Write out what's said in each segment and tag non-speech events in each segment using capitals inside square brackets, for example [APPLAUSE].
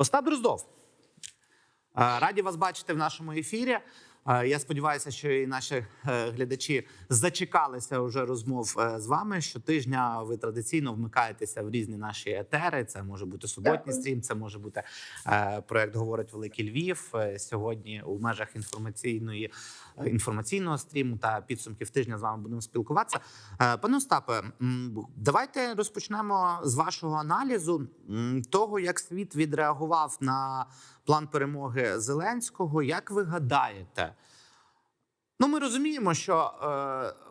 Остап Дроздов. е, Раді вас бачити в нашому ефірі. Е, Я сподіваюся, що і наші е, глядачі зачекалися вже розмов е, з вами. Щотижня ви традиційно вмикаєтеся в різні наші етери. Це може бути суботній стрім, це може бути проект Говорить Великий Львів. Сьогодні у межах інформаційної інформаційного стріму та підсумків тижня з вами будемо спілкуватися. Пане Остапе, давайте розпочнемо з вашого аналізу того, як світ відреагував на план перемоги Зеленського. Як ви гадаєте? Ну, ми розуміємо, що е,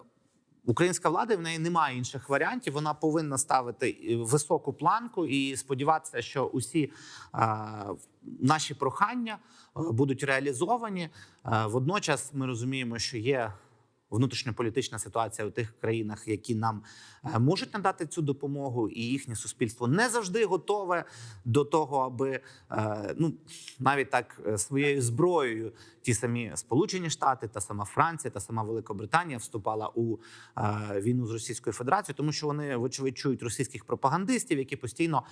українська влада в неї немає інших варіантів. Вона повинна ставити високу планку і сподіватися, що усі е, наші прохання е, будуть реалізовані. Е, водночас ми розуміємо, що є. Внутрішньополітична ситуація у тих країнах, які нам е, можуть надати цю допомогу, і їхнє суспільство не завжди готове до того, аби е, ну навіть так е, своєю зброєю ті самі Сполучені Штати, та сама Франція, та сама Великобританія вступала у війну з Російською Федерацією, тому що вони вочевидь чують російських пропагандистів, які постійно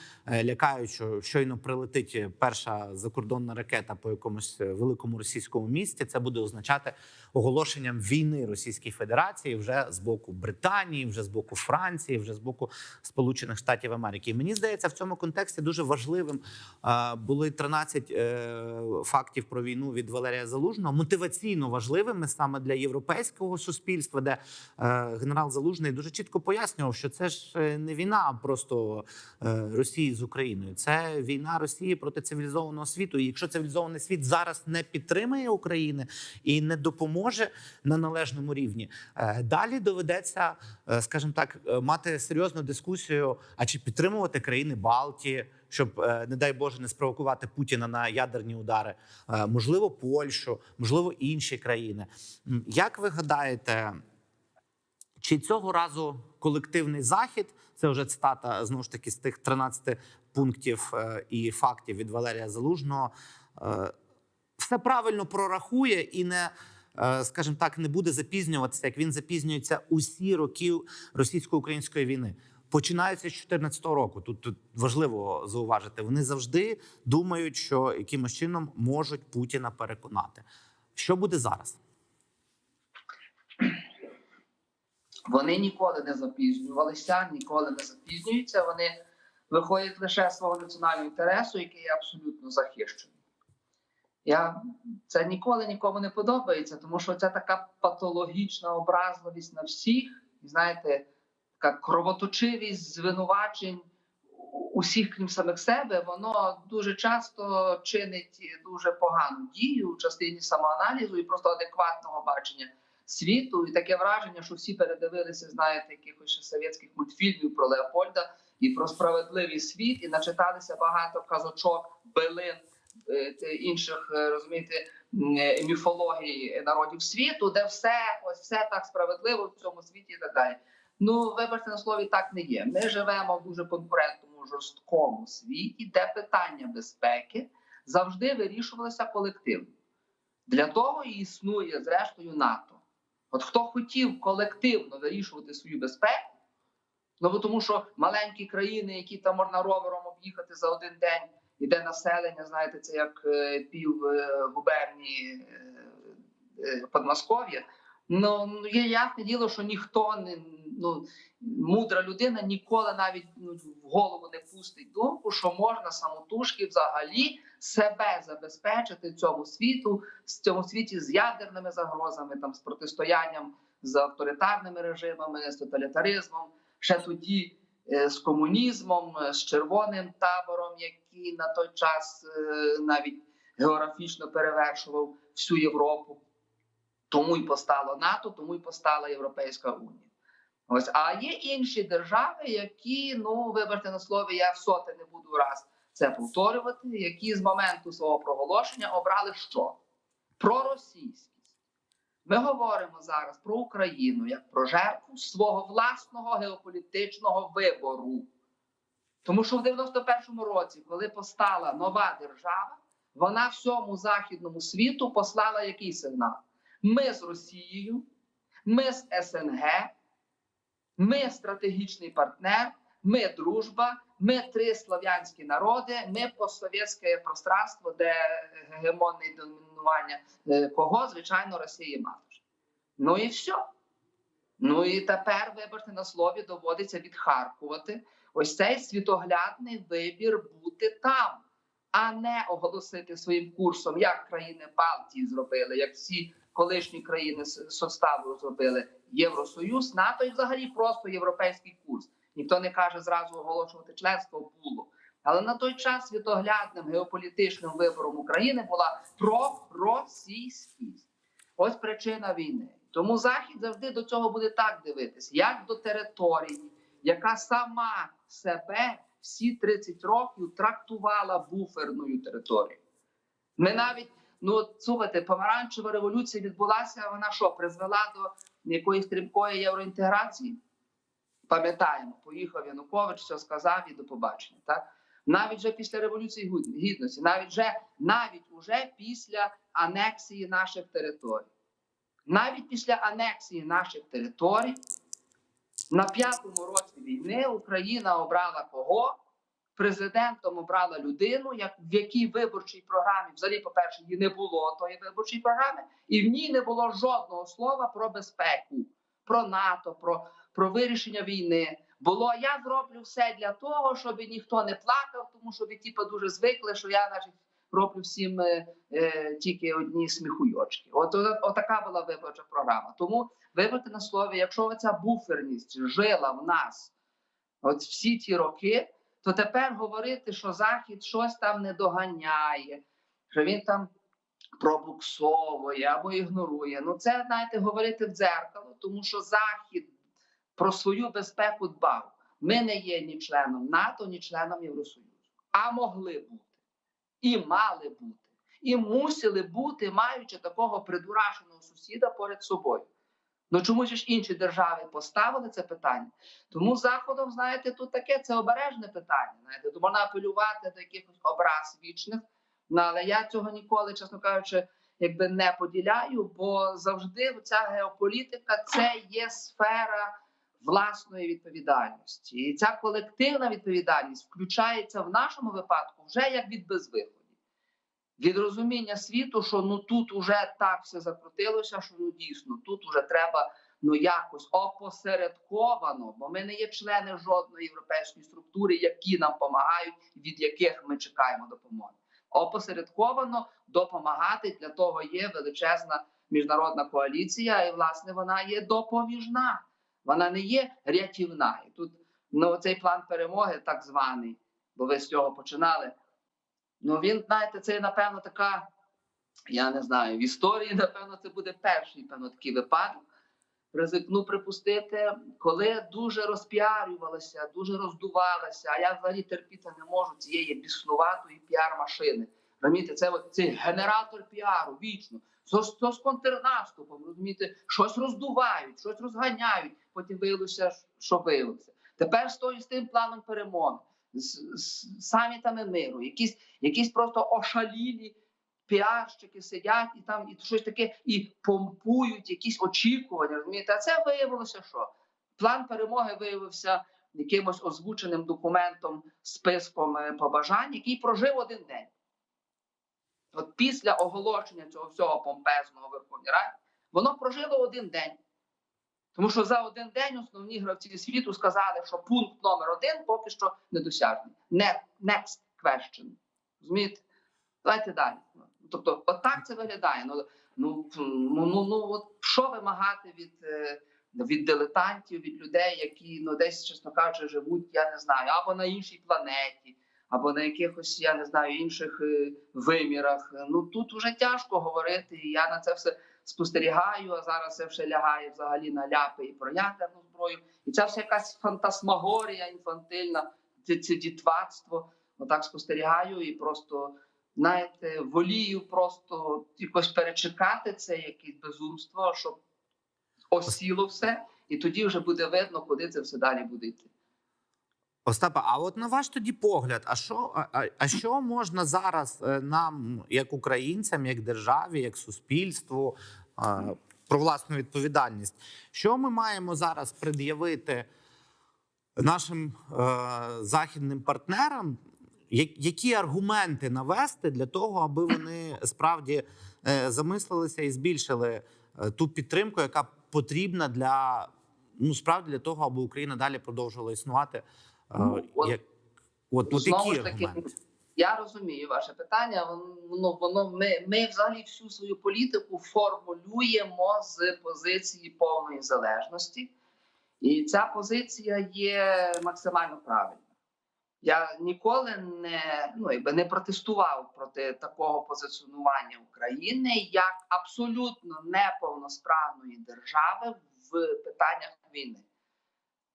лякають, що щойно прилетить перша закордонна ракета по якомусь великому російському місті. Це буде означати оголошенням війни Російській Федерації вже з боку Британії, вже з боку Франції, вже з боку Сполучених Штатів Америки. І мені здається, в цьому контексті дуже важливим були 13 е, фактів про війну від Валерія Залужного, мотиваційно важливими саме для європейського суспільства, де е, генерал Залужний дуже чітко пояснював, що це ж е, не війна просто е, Росії з Україною, це війна Росії проти цивілізованого світу. І якщо цивілізований світ зараз не підтримує України і не допоможе на належному рівні, е, далі доведеться, е, скажімо так, е, мати серйозну дискусію, а чи підтримувати країни Балтії, щоб, не дай Боже, не спровокувати Путіна на ядерні удари, можливо, Польщу, можливо, інші країни. Як ви гадаєте? Чи цього разу колективний захід? Це вже цитата знову ж таки з тих 13 пунктів і фактів від Валерія Залужного. Все правильно прорахує і не, скажімо так, не буде запізнюватися, як він запізнюється усі роки російсько-української війни. Починається з 2014 року. Тут, тут важливо зауважити. Вони завжди думають, що якимось чином можуть Путіна переконати. Що буде зараз? Вони ніколи не запізнювалися, ніколи не запізнюються. Вони виходять лише з свого національного інтересу, який є абсолютно захищений. Я це ніколи нікому не подобається, тому що це така патологічна образливість на всіх, знаєте, така кровоточивість звинувачень усіх, крім самих себе, воно дуже часто чинить дуже погану дію в частині самоаналізу і просто адекватного бачення світу. І таке враження, що всі передивилися, знаєте, якихось совєтських мультфільмів про Леопольда і про справедливий світ, і начиталися багато казочок, билин інших, е, розумієте, е, міфологій народів світу, де все ось все так справедливо в цьому світі і так далі. Ну, вибачте на слові, так не є. Ми живемо в дуже конкурентному жорсткому світі, де питання безпеки завжди вирішувалися колективно. Для того і існує зрештою НАТО. От хто хотів колективно вирішувати свою безпеку, ну тому що маленькі країни, які там можна ровером об'їхати за один день, іде населення, знаєте, це як е, пів е, губернії е, Подмосков'я. Ну ну, є ясне діло, що ніхто не ну мудра людина ніколи навіть ну, в голову не пустить думку, що можна самотужки взагалі себе забезпечити цьому світу, в цьому світі з ядерними загрозами, там з протистоянням з авторитарними режимами, з тоталітаризмом, ще тоді з комунізмом, е, з червоним табором, який на той час е, навіть географічно перевершував всю Європу. Тому й постало НАТО, тому й постала Європейська Унія. Ось, а є інші держави, які, ну вибачте на слові, я в соте не буду раз це повторювати, які з моменту свого проголошення обрали що? Проросійськість. Ми говоримо зараз про Україну як про жертву свого власного геополітичного вибору. Тому що в 91-му році, коли постала нова держава, вона всьому західному світу послала який сигнал? Ми з Росією, ми з СНГ, ми стратегічний партнер, ми дружба, ми три слав'янські народи, ми постсовєтське пространство, де гегемонне домінування е, кого, звичайно, Росії матушки. Ну і все. Ну і тепер, вибачте, на слові доводиться відхаркувати ось цей світоглядний вибір бути там, а не оголосити своїм курсом, як країни Балтії зробили, як всі колишні країни составу зробили Євросоюз, НАТО і взагалі просто європейський курс. Ніхто не каже зразу оголошувати членство пулу. Але на той час світоглядним геополітичним вибором України була проросійськість. Ось причина війни. Тому Захід завжди до цього буде так дивитися, як до території, яка сама себе всі 30 років трактувала буферною територією. Ми навіть, ну слухайте, помаранчева революція відбулася. Вона що призвела до якоїсь стрімкої євроінтеграції? Пам'ятаємо, поїхав Янукович, все сказав і до побачення. Так навіть вже після революції гідності, навіть вже навіть уже після анексії наших територій, навіть після анексії наших територій, на п'ятому році війни Україна обрала кого? Президентом обрала людину, як в якій виборчій програмі, взагалі, по-перше, її не було тої виборчої програми, і в ній не було жодного слова про безпеку, про НАТО, про, про вирішення війни. Було я зроблю все для того, щоб ніхто не плакав, тому що ви типу, дуже звикли, що я значить, роблю всім е, е, тільки одні сміхуйочки. От, от, от така була виборча програма. Тому виборте на слові, якщо ця буферність жила в нас от всі ті роки, то тепер говорити, що Захід щось там не доганяє, що він там пробуксовує або ігнорує. Ну це знаєте, говорити в дзеркало, тому що Захід про свою безпеку дбав. Ми не є ні членом НАТО, ні членом Євросоюзу, а могли бути і мали бути, і мусили бути, маючи такого придурашеного сусіда поряд собою. Ну чому ж інші держави поставили це питання? Тому заходом, знаєте, тут таке це обережне питання. Знаєте, то можна апелювати до якихось образ вічних. Ну, але я цього ніколи, чесно кажучи, якби не поділяю, бо завжди ця геополітика це є сфера власної відповідальності. І ця колективна відповідальність включається в нашому випадку вже як від безвиході. Від розуміння світу, що ну тут уже так все закрутилося, що ну дійсно тут уже треба ну якось опосередковано, бо ми не є члени жодної європейської структури, які нам допомагають, від яких ми чекаємо допомоги. Опосередковано допомагати для того є величезна міжнародна коаліція, і власне вона є допоміжна, вона не є рятівна. І тут ну цей план перемоги, так званий, бо ви з цього починали. Ну він знаєте, це напевно така. Я не знаю, в історії, напевно, це буде перший певно, такий випадок. Ризикну припустити, коли дуже розпіарювалася, дуже роздувалася. А я взагалі терпіти не можу цієї біснуватої піар-машини. Розумієте, це цей генератор піару вічно. З- контрнаступом, розумієте, щось роздувають, щось розганяють. Потім виявилося, що виявилося. Тепер стою з тим планом перемоги, з, з самітами миру, якісь, якісь просто ошалілі піарщики сидять і там і щось таке і помпують якісь очікування. Розумієте, а це виявилося, що план перемоги виявився якимось озвученим документом, списком е, побажань, який прожив один день. От після оголошення цього всього помпезного Верховній Раді, воно прожило один день. Тому що за один день основні гравці світу сказали, що пункт номер один поки що недосяжний. Не, next question. Розумієте? Давайте далі. Тобто, отак це виглядає. Ну, ну, ну, ну, ну от що вимагати від, е, від дилетантів, від людей, які ну, десь, чесно кажучи, живуть, я не знаю, або на іншій планеті, або на якихось, я не знаю, інших е, вимірах. Ну тут вже тяжко говорити. І я на це все спостерігаю, а зараз це все лягає взагалі на ляпи і про ядерну зброю. І це все якась фантасмагорія інфантильна, це, це дітвацтво. Отак спостерігаю і просто, знаєте, волію просто якось перечекати це якесь безумство, щоб осіло все, і тоді вже буде видно, куди це все далі буде йти. Остапа, а от на ваш тоді погляд, а що, а, а- а що можна зараз е, нам, як українцям, як державі, як суспільству, е, про власну відповідальність? Що ми маємо зараз пред'явити нашим е, західним партнерам, які аргументи навести для того, аби вони справді е, замислилися і збільшили ту підтримку, яка потрібна для ну справді для того, аби Україна далі продовжувала існувати. Ну, от- як, от, от Знову ж таки, я розумію ваше питання. Воно воно ми, ми взагалі всю свою політику формулюємо з позиції повної залежності, і ця позиція є максимально правильна. Я ніколи не ну якби не протестував проти такого позиціонування України як абсолютно неповносправної держави в питаннях війни,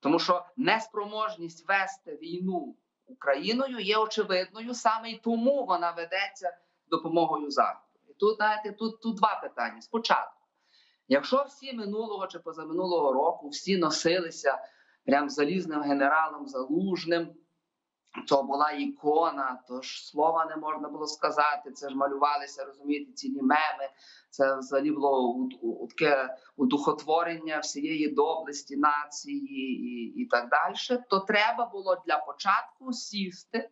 тому що неспроможність вести війну Україною є очевидною, саме й тому вона ведеться допомогою Заходу. І тут знаєте, тут, тут два питання. Спочатку, якщо всі минулого чи позаминулого року всі носилися прям залізним генералом залужним. То була ікона, то ж слова не можна було сказати. Це ж малювалися, розумієте, цілі меми. Це взагалі було таке удухотворення всієї доблесті нації і, і так далі. То треба було для початку сісти,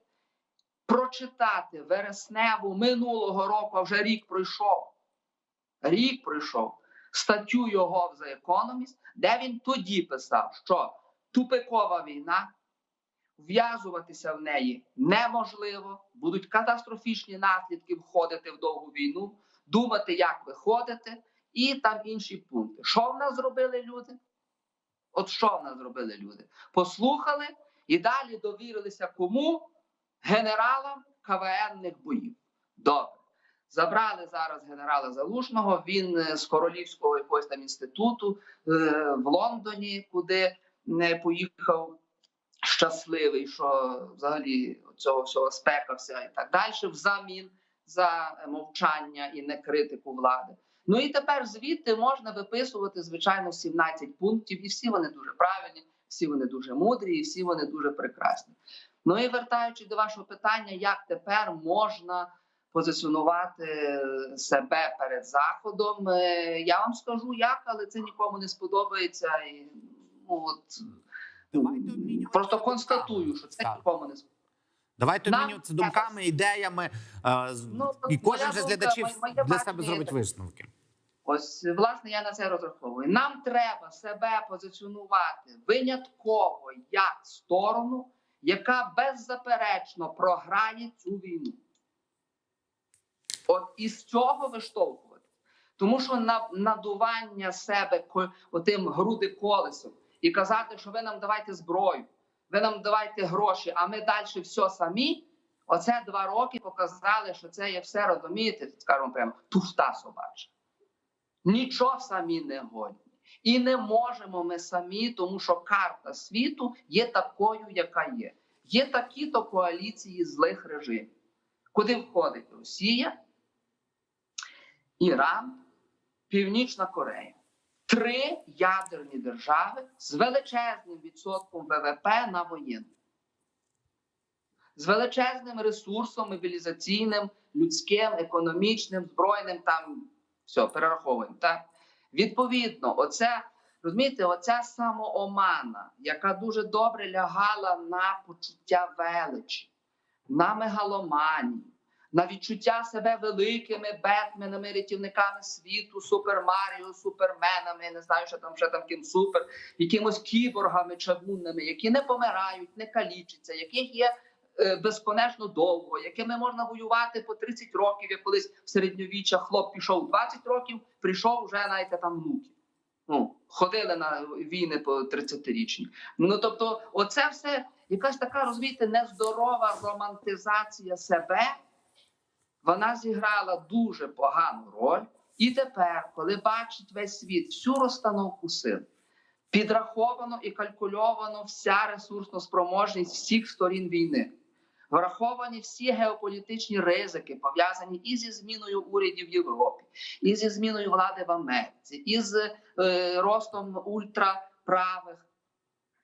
прочитати вересневу минулого року, а вже рік пройшов. Рік пройшов статтю його The Economist, де він тоді писав, що тупикова війна в'язуватися в неї неможливо, будуть катастрофічні наслідки входити в довгу війну, думати, як виходити, і там інші пункти. Що в нас зробили люди? От що в нас зробили люди? Послухали і далі довірилися кому? Генералам КВНних боїв. Добре. Забрали зараз генерала Залужного. Він е, з королівського якогось там інституту е, в Лондоні, куди не поїхав щасливий, що взагалі цього всього спекався і так далі, взамін за мовчання і не критику влади. Ну і тепер звідти можна виписувати звичайно 17 пунктів, і всі вони дуже правильні, всі вони дуже мудрі, і всі вони дуже прекрасні. Ну і вертаючись до вашого питання, як тепер можна позиціонувати себе перед заходом, е, я вам скажу як, але це нікому не сподобається. І, ну, от, Давайте Просто констатую, що це нікому не сподобається. Давайте обмінюватися думками, ідеями, е, Ну, і кожен з глядачів для бачення себе зробить висновки. Ось власне я на це розраховую. Нам треба себе позиціонувати винятково як сторону, яка беззаперечно програє цю війну. От із цього виштовхувати. Тому що на надування себе отим груди колесом і казати, що ви нам давайте зброю, ви нам давайте гроші, а ми далі все самі. Оце два роки показали, що це є все розумієте, скажімо прямо туфта собача. Нічого самі не годні. І не можемо ми самі, тому що карта світу є такою, яка є. Є такі-то коаліції злих режимів, куди входить Росія, Іран, Північна Корея. Три ядерні держави з величезним відсотком ВВП на воєнну. З величезним ресурсом мобілізаційним, людським, економічним, збройним, там все, перераховуємо. Так? Відповідно, оце, розумієте, оця самоомана, яка дуже добре лягала на почуття величі, на мегаломанію, на відчуття себе великими бетменами, рятівниками світу, супермаріо, суперменами, не знаю, що там ще там ким супер, якимось кіборгами чавунними, які не помирають, не калічаться, яких є е, безконечно довго, якими можна воювати по 30 років, як колись в середньовіччя хлоп пішов 20 років, прийшов вже знаєте, там внуки. Ну, ходили на війни по 30-річні. Ну тобто, оце все якась така, розумієте, нездорова романтизація себе. Вона зіграла дуже погану роль. І тепер, коли бачить весь світ всю розстановку сил, підраховано і калькульовано вся ресурсна спроможність всіх сторін війни. Враховані всі геополітичні ризики, пов'язані і зі зміною урядів в Європі, і зі зміною влади в Америці, і з е, ростом ультраправих,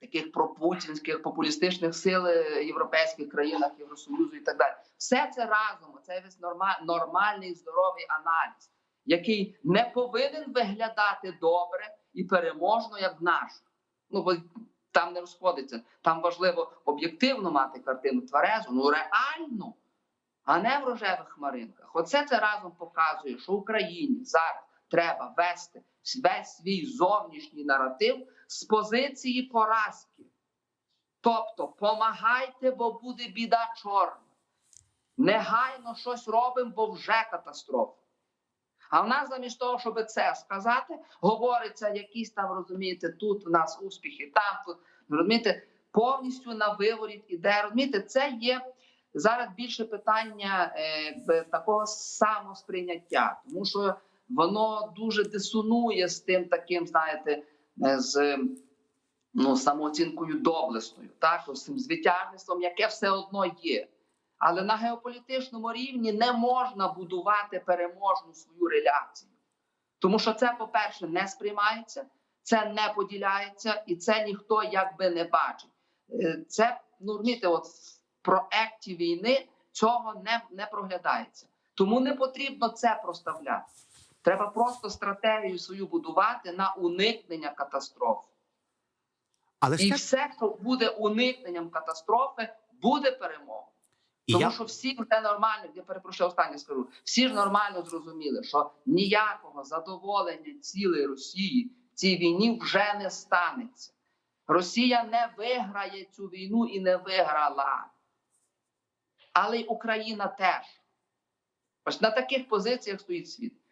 таких пропутінських популістичних сил е, європейських країнах Євросоюзу і так далі. Все це разом, це весь норма, нормальний здоровий аналіз, який не повинен виглядати добре і переможно, як наш. Ну бо там не розходиться. Там важливо об'єктивно мати картину тверезу, ну реально, а не в рожевих хмаринках. Оце це разом показує, що Україні зараз треба вести весь свій зовнішній наратив з позиції поразки. Тобто, помагайте, бо буде біда чорна. Негайно щось робимо, бо вже катастрофа. А в нас замість того, щоб це сказати, говориться якісь там, розумієте, тут у нас успіхи, там тут розумієте, повністю на виворіт іде. Розумієте, це є зараз більше питання е, такого самосприйняття, тому що воно дуже дисонує з тим таким, знаєте, е, з ну, самооцінкою доблесною, так, з цим звитяжництвом, яке все одно є. Але на геополітичному рівні не можна будувати переможну свою реляцію. Тому що це, по-перше, не сприймається, це не поділяється, і це ніхто якби не бачить. Е, Це ну розумієте, от в проекті війни цього не, не проглядається. Тому не потрібно це проставляти. Треба просто стратегію свою будувати на уникнення катастроф. Але І все, що буде уникненням катастрофи, буде перемога. і Тому я що всі вже нормально, я перепрошую, останнє скажу. Всі ж нормально зрозуміли, що ніякого задоволення цілої Росії в цій війні вже не станеться. Росія не виграє цю війну і не виграла. Але й Україна теж. Ось на таких позиціях стоїть світ.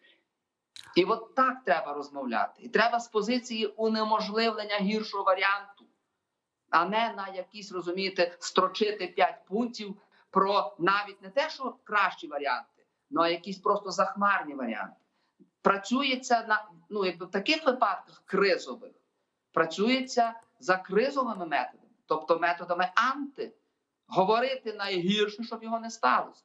І от так треба розмовляти. І треба з позиції унеможливлення гіршого варіанту, а не на якісь, розумієте, строчити 5 пунктів про навіть не те, що кращі варіанти, ну а якісь просто захмарні варіанти. Працюється на ну, якби в таких випадках кризових, працюється за кризовими методами, тобто методами анти, говорити найгірше, щоб його не сталося,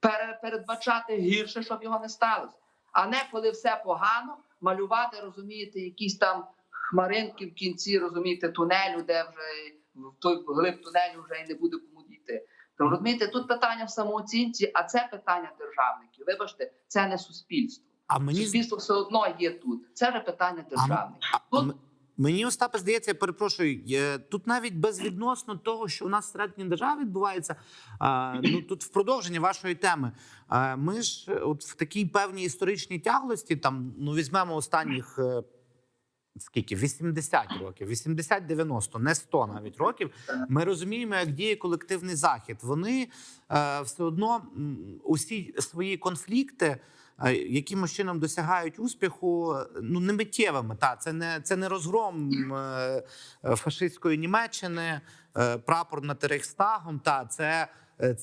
пере- передбачати гірше, щоб його не сталося. А не коли все погано, малювати, розумієте, якісь там хмаринки в кінці, розумієте, тунелю, де вже в той глиб тунелю вже і не буде кому дійти. Тому розумієте, тут питання в самооцінці, а це питання державників. Вибачте, це не суспільство. а мені Суспільство все одно є тут. Це вже питання державників. А, Тут Мені Остапе здається, я перепрошую. Тут навіть безвідносно того, що у нас всередині держави відбувається. ну тут в продовження вашої теми. Ми ж от в такій певній історичній тяглості, там ну візьмемо останніх. е, Скільки 80 років, 80-90, не 100 навіть років. Ми розуміємо, як діє колективний захід. Вони е, все одно усі свої конфлікти якимось чином досягають успіху, ну не миттєвими. Та це не це не розгром е, е, фашистської Німеччини, е, прапор над Рейхстагом. Та це.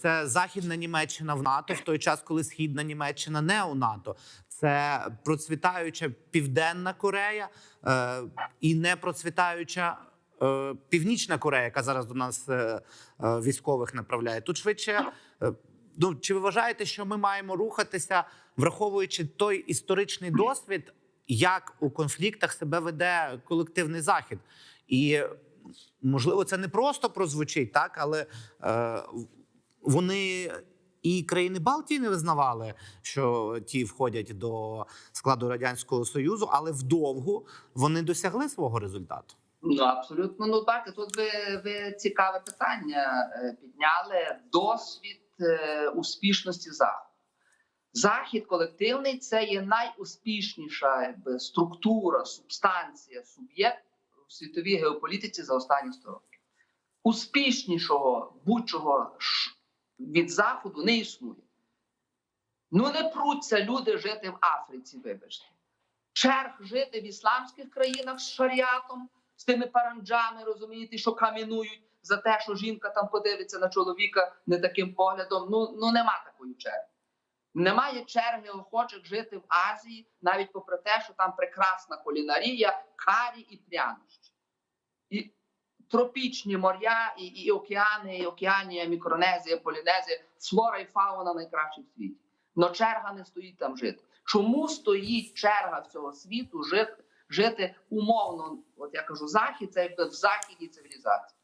Це західна Німеччина в НАТО в той час, коли східна Німеччина не у НАТО. Це процвітаюча Південна Корея е, і не процвітаюча е, Північна Корея, яка зараз до нас е, е, військових направляє. Тут швидше е, ну чи ви вважаєте, що ми маємо рухатися, враховуючи той історичний досвід, як у конфліктах себе веде колективний захід? І можливо, це не просто прозвучить, так але е, вони. І країни Балтії не визнавали, що ті входять до складу радянського союзу, але вдовгу вони досягли свого результату. Ну абсолютно ну так. Тут ви, ви цікаве питання е, підняли. Досвід е, успішності заходу. Захід колективний це є найуспішніша якби, структура, субстанція, суб'єкт у світовій геополітиці за останні 100 років. Успішнішого будь-чого від заходу не існує. Ну не пруться люди жити в Африці, вибачте. Черг жити в ісламських країнах з шаріатом, з тими паранджами, розумієте, що камінують за те, що жінка там подивиться на чоловіка не таким поглядом. Ну, ну нема такої черги. Немає черги охочих жити в Азії, навіть попри те, що там прекрасна кулінарія, карі і прянощі. І тропічні моря, і, і океани, і Океанія, Мікронезія, Полінезія, флора і фауна найкращі в світі. Но черга не стоїть там жити. Чому стоїть черга всього світу жити, жити умовно? От я кажу, захід це якби в західній цивілізації.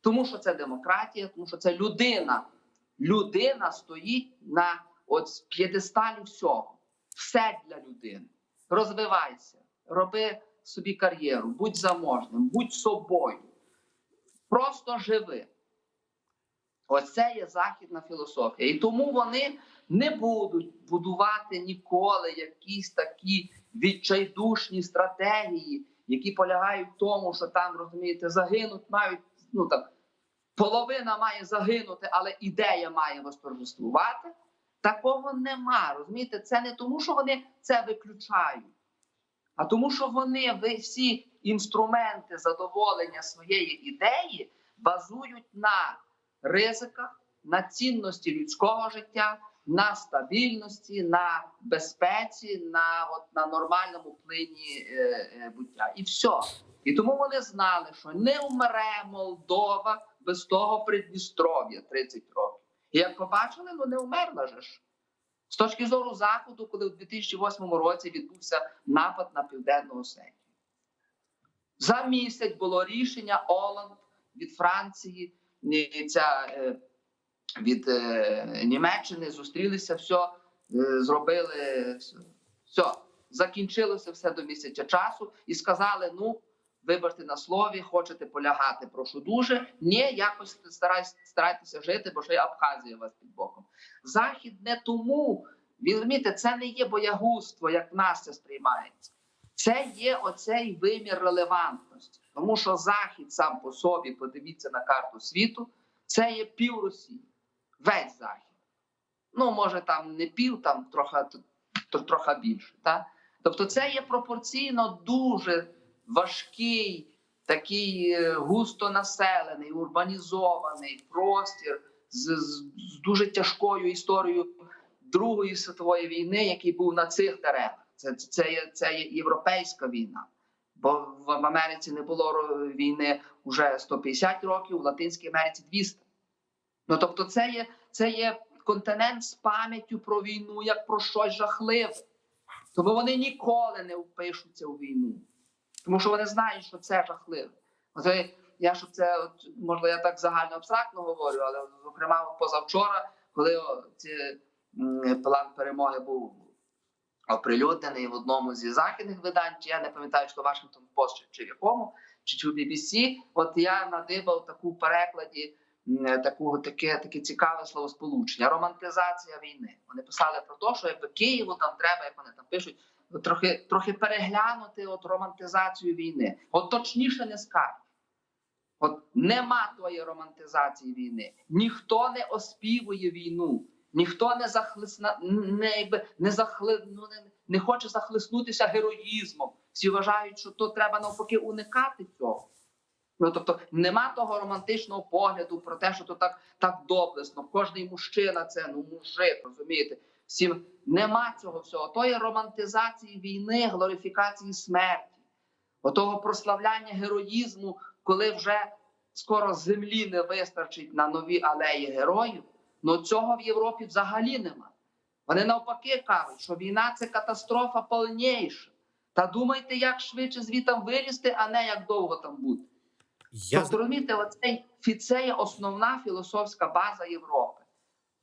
Тому що це демократія, тому що це людина. Людина стоїть на от з п'єдесталі всього. Все для людини. Розвивайся, роби собі кар'єру, будь заможним, будь собою. просто живи. Ось це є західна філософія. І тому вони не будуть будувати ніколи якісь такі відчайдушні стратегії, які полягають в тому, що там, розумієте, загинуть мають, ну там половина має загинути, але ідея має восторжествувати. Такого нема. Розумієте, це не тому, що вони це виключають, а тому, що вони всі інструменти задоволення своєї ідеї базують на ризиках, на цінності людського життя, на стабільності, на безпеці, на, от, на нормальному плині е, е, буття. І все. І тому вони знали, що не вмре Молдова без того Придністров'я 30 років. Як побачили, ну не вмерла ж. З точки зору Заходу, коли в 2008 році відбувся напад на Південну Осетію. За місяць було рішення Оланд від Франції, ця, е, від е, Німеччини зустрілися, все зробили, все, закінчилося все до місяця часу і сказали: ну, вибачте на слові, хочете полягати, прошу дуже. Ні, якось старайтеся, жити, бо ще й Абхазія вас під боком. Захід не тому, ви розумієте, це не є боягузтво, як в нас це сприймається. Це є оцей вимір релевантності, тому що Захід сам по собі, подивіться на карту світу, це є пів Росії, весь Захід. Ну, може, там не пів, там трохи, трохи більше. Так? Тобто, це є пропорційно дуже важкий, такий е, густо населений, урбанізований простір з, з, з дуже тяжкою історією Другої світової війни, який був на цих теренах. Це, це, є, це є європейська війна. Бо в Америці не було війни вже 150 років, в Латинській Америці 200. Ну тобто, це є, це є континент з пам'яттю про війну як про щось жахливе. Тому вони ніколи не впишуться у війну. Тому що вони знають, що це жахливе. От я- щоб це, от, можливо, я так загально абстрактно говорю, але зокрема, позавчора, коли ці, план перемоги був оприлюднений в одному зі західних видань, чи я не пам'ятаю, чи Вашингтон Пост, чи, в якому, чи, в BBC, от я надибав таку перекладі таку, таке, таке цікаве словосполучення романтизація війни. Вони писали про те, що якби Києву там треба, як вони там пишуть, трохи, трохи переглянути от романтизацію війни. От точніше не скажеш. От нема тої романтизації війни. Ніхто не оспівує війну, ніхто не захлисна, не, якби, не, захли, ну, не, не хоче захлиснутися героїзмом. Всі вважають, що то треба навпаки уникати цього. Ну тобто нема того романтичного погляду про те, що то так, так доблесно. Кожний мужчина це ну мужик, розумієте? Всім нема цього всього. Тої романтизації війни, глорифікації смерті, отого прославляння героїзму, коли вже скоро землі не вистачить на нові алеї героїв. Ну цього в Європі взагалі нема. Вони навпаки кажуть, що війна це катастрофа повніша. Та думайте, як швидше звітам вилізти, а не як довго там бути. Я Тобто, розумієте, оцей це є основна філософська база Європи.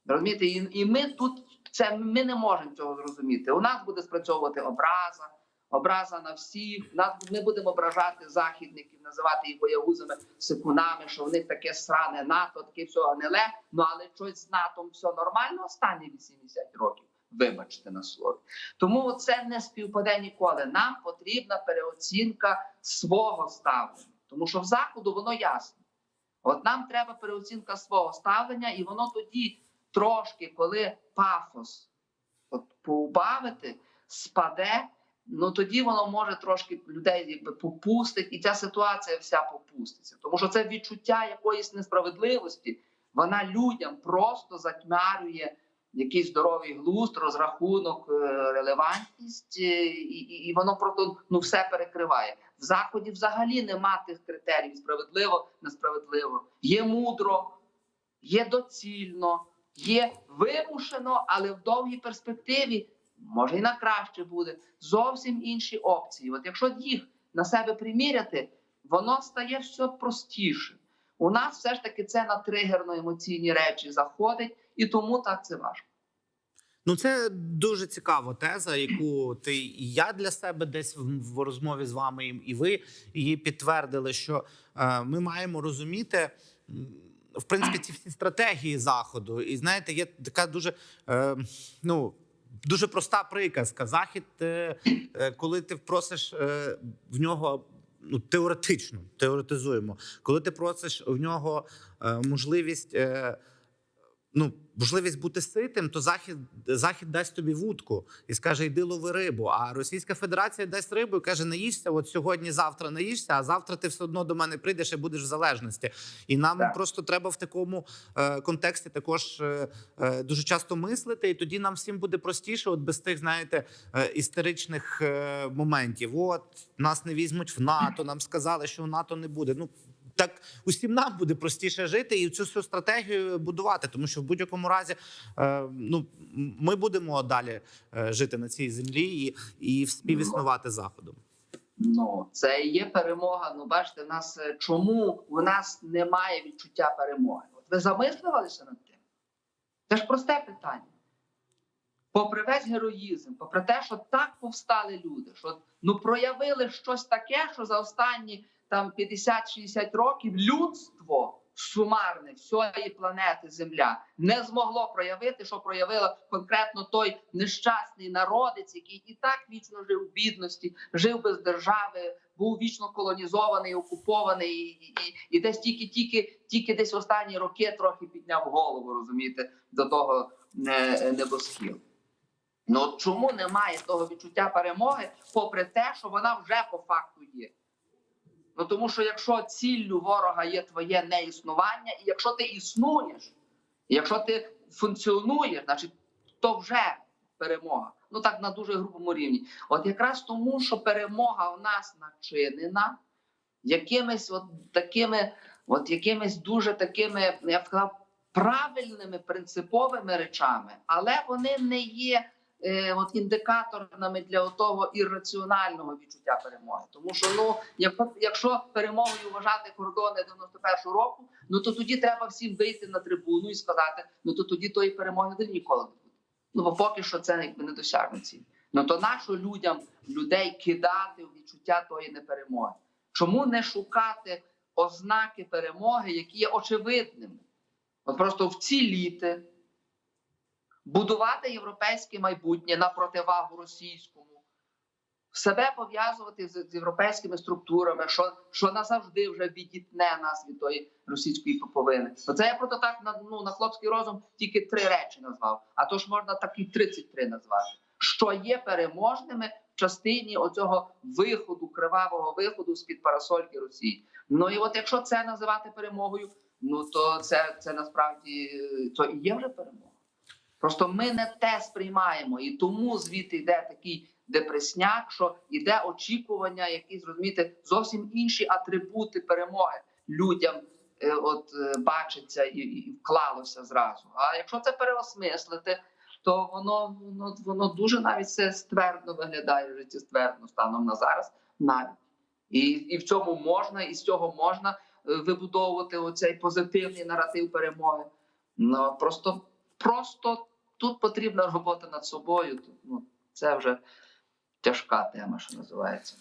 Розумієте, і, і ми тут це ми не можемо цього зрозуміти. У нас буде спрацьовувати образа, образа на всіх. Нас ми будемо ображати західників, називати їх боягузами, сикунами, що в них таке сране НАТО, таке все гниле. Ну але щось з НАТО все нормально останні 80 років. Вибачте на слові. Тому це не співпаде ніколи. Нам потрібна переоцінка свого ставлення, тому що в заходу воно ясно. От нам треба переоцінка свого ставлення, і воно тоді трошки, коли пафос от, поубавити, спаде, ну тоді воно може трошки людей якби попустить, і ця ситуація вся попуститься. Тому що це відчуття якоїсь несправедливості, вона людям просто затьмарює якийсь здоровий глузд, розрахунок, е, релевантність, е, і, і, і воно просто ну все перекриває. В заході взагалі нема тих критеріїв справедливо, несправедливо. Є мудро, є доцільно, є вимушено, але в довгій перспективі може і на краще буде зовсім інші опції. От якщо їх на себе приміряти, воно стає все простіше. У нас все ж таки це на тригерно емоційні речі заходить, і тому так це важко. Ну, це дуже цікава теза, яку ти і я для себе десь в, розмові з вами, і ви її підтвердили, що е, ми маємо розуміти. В принципі, [CLEARS THROAT] ці всі стратегії заходу, і знаєте, є така дуже е, ну дуже проста приказка. Захід, е, е, коли ти просиш е, в нього ну теоретично, теоретизуємо, коли ти просиш в нього е, можливість. Ну, можливість бути ситим, то захід, захід дасть тобі вудку і скаже: йди лови рибу. А Російська Федерація дасть рибу і каже: наїшся, от сьогодні, завтра наїшся, а завтра ти все одно до мене прийдеш і будеш в залежності. І нам Так. просто треба в такому е, контексті також е, е, дуже часто мислити, і тоді нам всім буде простіше, от без тих, знаєте, е, істеричних е, моментів. От нас не візьмуть в НАТО, нам сказали, що в НАТО не буде. Ну так усім нам буде простіше жити і цю всю стратегію будувати, тому що в будь-якому разі е, ну ми будемо далі е, жити на цій землі і, і співіснувати заходом. Ну, це є перемога. Ну, бачите, в нас е, чому в нас немає відчуття перемоги? От ви замислювалися над тим? Це ж просте питання. Попри весь героїзм, попри те, що так повстали люди, що ну проявили щось таке, що за останні там 50-60 років людство сумарне всієї планети Земля не змогло проявити, що проявила конкретно той нещасний народець, який і так вічно жив в бідності, жив без держави, був вічно колонізований, окупований, і, і, і десь тільки, тільки, тільки десь в останні роки трохи підняв голову, розумієте, до того е, небосхилу. Ну чому немає того відчуття перемоги, попри те, що вона вже по факту є? Ну тому що якщо ціллю ворога є твоє неіснування, і якщо ти існуєш, і якщо ти функціонуєш, значить то вже перемога. Ну так на дуже грубому рівні. От якраз тому, що перемога у нас начинена якимись от такими, от якимись дуже такими, я б сказав, правильними принциповими речами, але вони не є от індикаторами для того ірраціонального відчуття перемоги. Тому що ну, якщо, перемогою вважати кордони 91-го року, ну то тоді треба всім вийти на трибуну і сказати: ну то тоді тої перемоги не ніколи не буде. Ну бо поки що це якби не досягне цілі. Ну то нащо людям людей кидати в відчуття тої неперемоги? Чому не шукати ознаки перемоги, які є очевидними? От просто вціліти, будувати європейське майбутнє на противагу російському, себе пов'язувати з, з європейськими структурами, що, що назавжди вже відітне нас від тої російської поповини. Оце я просто так на, ну, на хлопський розум тільки три речі назвав, а то ж можна такі 33 назвати, що є переможними в частині оцього виходу, кривавого виходу з-під парасольки Росії. Ну і от якщо це називати перемогою, ну то це, це насправді то і є вже перемога. Просто ми не те сприймаємо, і тому звідти йде такий депресняк, що йде очікування, якісь розумієте, зовсім інші атрибути перемоги людям е, от е, бачиться і, і вклалося зразу. А якщо це переосмислити, то воно воно, воно дуже навіть все ствердно виглядає життєствердно станом на зараз навіть. І, і в цьому можна, і з цього можна е, вибудовувати оцей позитивний наратив перемоги. Ну просто, просто тут потрібна робота над собою. Ну, це вже тяжка тема, що називається.